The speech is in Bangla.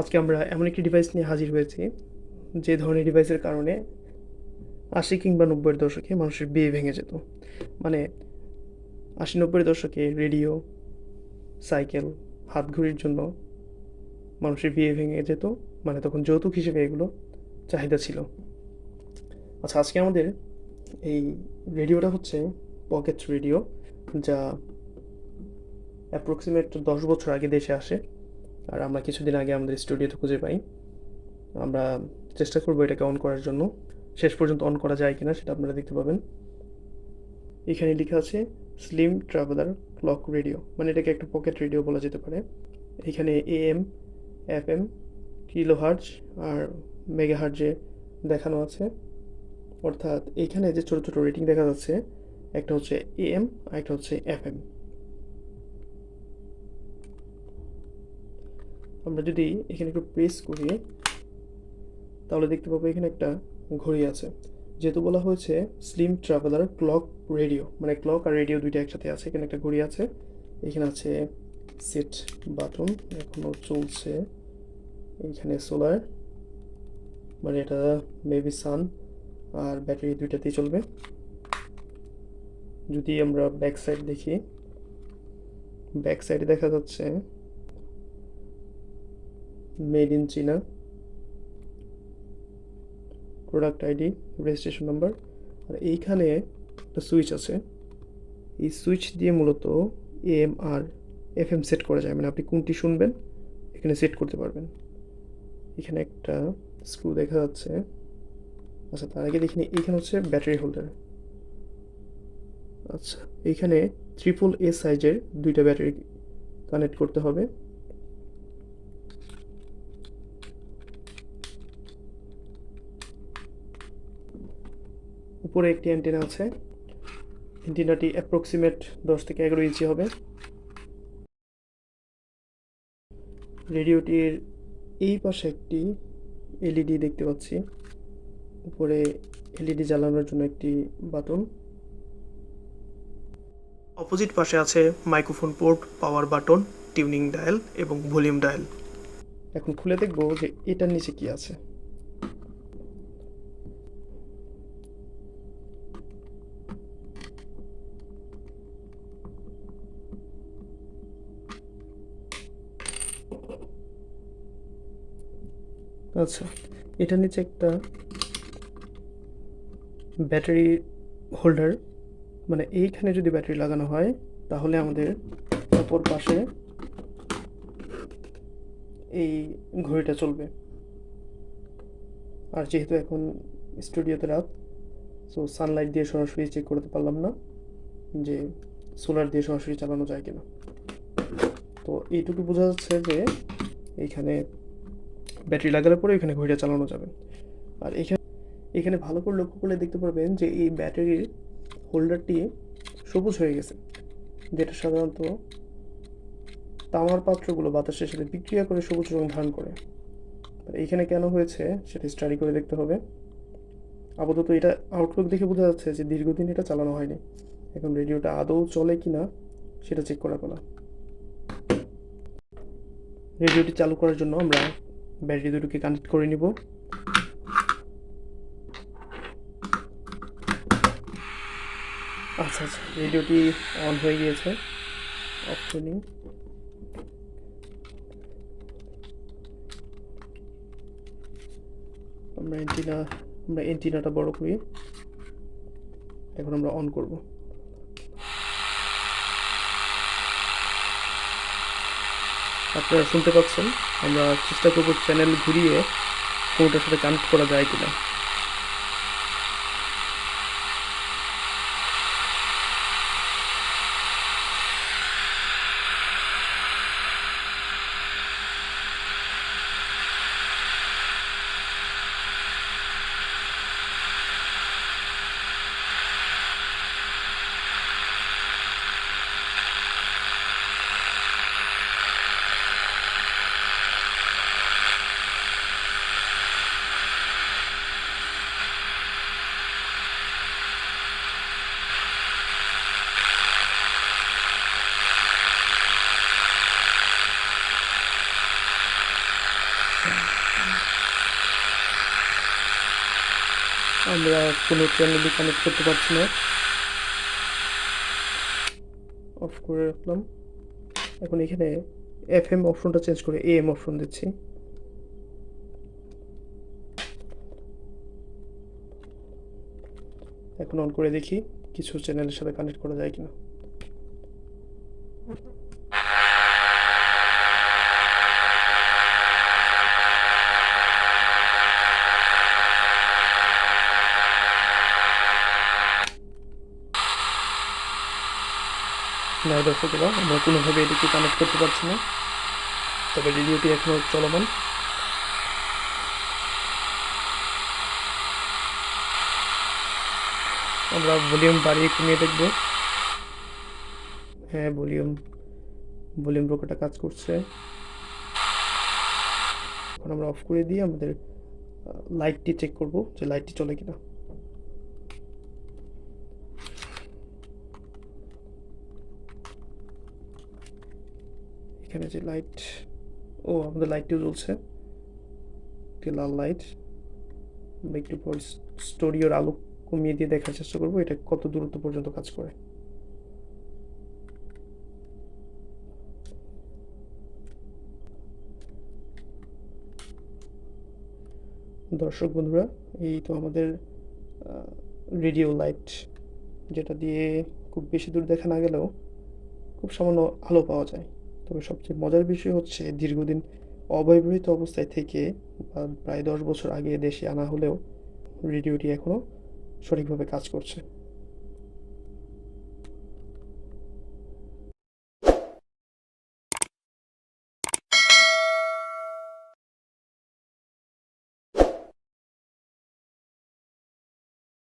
আজকে আমরা এমন একটি ডিভাইস নিয়ে হাজির হয়েছি, যে ধরনের ডিভাইসের কারণে আশি কিংবা নব্বইয়ের দশকে মানুষের বিয়ে ভেঙে যেত। মানে আশি নব্বইয়ের দশকে রেডিও সাইকেল হাত ঘড়ির জন্য মানুষের বিয়ে ভেঙে যেত মানে তখন যৌতুক হিসেবে এগুলো চাহিদা ছিল। আচ্ছা আজকে আমাদের এই রেডিওটা হচ্ছে পকেট রেডিও যা অ্যাপ্রক্সিমেট দশ বছর আগে দেশে আসে। আর আমরা কিছুদিন আগে আমাদের স্টুডিওতে খুঁজে পাই। আমরা চেষ্টা করব এটাকে অন করার জন্য। শেষ পর্যন্ত অন করা যায় কিনা সেটা আপনারা দেখতে পাবেন। এখানে লেখা আছে স্লিম ট্রাভেলার ক্লক রেডিও মানে এটাকে একটা পকেট রেডিও বলা যেতে পারে। এখানে AM F M kilo hertz R mega হার্জে দেখানো আছে। অর্থাৎ এইখানে যে ছোটো ছোটো রেটিং দেখা যাচ্ছে, একটা হচ্ছে এএম আর একটা হচ্ছে এফ এম আমরা যদি এখানে একটু প্রেস করি, তাহলে দেখতে পাবো এখানে একটা ঘড়ি আছে। যেহেতু বলা হয়েছে স্লিম ট্রাভেলার ক্লক রেডিও মানে ক্লক আর রেডিও দুইটা একসাথে আছে। এখানে একটা ঘড়ি আছে, এখানে আছে সেট বাটন এখনও চলছে এখানে সোলার মানে এটা মেবি সান আর ব্যাটারি দুইটাতেই চলবে। যদি আমরা ব্যাক সাইড দেখি ব্যাক সাইডে দেখা যাচ্ছে made in China. Product ID, registration number. আর এইখানে একটা সুইচ আছে। এই সুইচ দিয়ে মূলত এম আর এফ এম সেট করা যায়। মানে আপনি কোনটি শুনবেন, এখানে সেট করতে পারবেন। এখানে একটা স্ক্রু দেখা যাচ্ছে। আচ্ছা তার আগে দেখি এইখানে হচ্ছে ব্যাটারি হোল্ডার। আচ্ছা এইখানে ট্রিপল এ সাইজের দুইটা ব্যাটারি কানেক্ট করতে হবে। উপরে একটি অ্যান্টেনা আছে। অ্যান্টেনাটি অ্যাপ্রক্সিমেট দশ থেকে এগারো ইঞ্চি হবে। রেডিওটির এই পাশে একটি এলইডি দেখতে পাচ্ছি। উপরে এলইডি জ্বালানোর জন্য একটি বাটন। অপোজিট পাশে আছে microphone port power button tuning dial এবং ভলিউম ডায়াল এখন খুলে দেখব যে এটার নিচে কি আছে। আচ্ছা এটা নিচে একটা ব্যাটারি হোল্ডার মানে এইখানে যদি ব্যাটারি লাগানো হয়, তাহলে আমাদের অপর পাশে এই ঘড়িটা চলবে। আর যেহেতু এখন স্টুডিওতে রাত সো সানলাইট দিয়ে সরাসরি চেক করতে পারলাম না যে সোলার দিয়ে সরাসরি চালানো যায় কিনা। তো এইটুকু বোঝা যাচ্ছে যে এইখানে ব্যাটারি লাগানোর পরে এখানে ঘড়িটা চালানো যাবে। আর এখানে এখানে ভালো করে লক্ষ্য করলে দেখতে পারবেন যে এই ব্যাটারির হোল্ডারটি সবুজ হয়ে গেছে। যেটা সাধারণত তামার পাত্রগুলো বাতাসের সাথে বিক্রিয়া করে সবুজ রং ধারণ করে। আর এইখানে কেন হয়েছে সেটা স্টাডি করে দেখতে হবে। আপাতত এটা আউটলুক দেখে বোঝা যাচ্ছে যে দীর্ঘদিন এটা চালানো হয়নি। এখন রেডিওটা আদৌ চলে কি না সেটা চেক করা পালা। রেডিওটি চালু করার জন্য আমরা ব্যাটারি দুটোকে কানেক্ট করে নিব। আচ্ছা আচ্ছা রেডিওটি অন হয়ে গিয়েছে। অফ করে আমরা এন্টিনা আমরা এন্টিনাটা বড় করি। এখন আমরা অন করব। আপনারা শুনতে পাচ্ছেন। আমরা চেষ্টা করব চ্যানেল ঘুরিয়ে কোনটার সাথে কানেক্ট করা যায় কিনা। আমরা কোনো চ্যানেলই কানেক্ট করতে পারছি না। অফ করে রাখলাম। এখন এখানে এফ এম অপশনটা চেঞ্জ করে এ এম অপশন দিচ্ছি। এখন অন করে দেখি কিছু চ্যানেলের সাথে কানেক্ট করা যায় কিনা। না দর্শকেরা আমরা কোনোভাবে এটিকে কানেক্ট করতে পারছি না। তবে রেডিওটি এখনও চলমান। আমরা ভলিউম বাড়িয়ে কমিয়ে দেখব। হ্যাঁ ভলিউম ভলিউম ব্রোকারটা কাজ করছে। এখন আমরা অফ করে দিয়ে আমাদের লাইটটি চেক করব যে লাইটটি চলে কিনা। এখানে যে লাইট ও আমাদের লাইটটিও জ্বলছে লাল লাইট একটু পর স্টোরিওর আলো কমিয়ে দিয়ে দেখার চেষ্টা করব, এটা কত দূরত্ব পর্যন্ত কাজ করে। দর্শক বন্ধুরা, এই তো আমাদের রেডিও লাইট যেটা দিয়ে খুব বেশি দূর দেখা না গেলেও খুব সামান্য আলো পাওয়া যায়। তবে সবচেয়ে মজার বিষয় হচ্ছে দীর্ঘদিন অব্যবহৃত অবস্থায় থেকে প্রায় দশ বছর আগে দেশে আনা হলেও, রেডিওটি এখনও সঠিকভাবে কাজ করছে।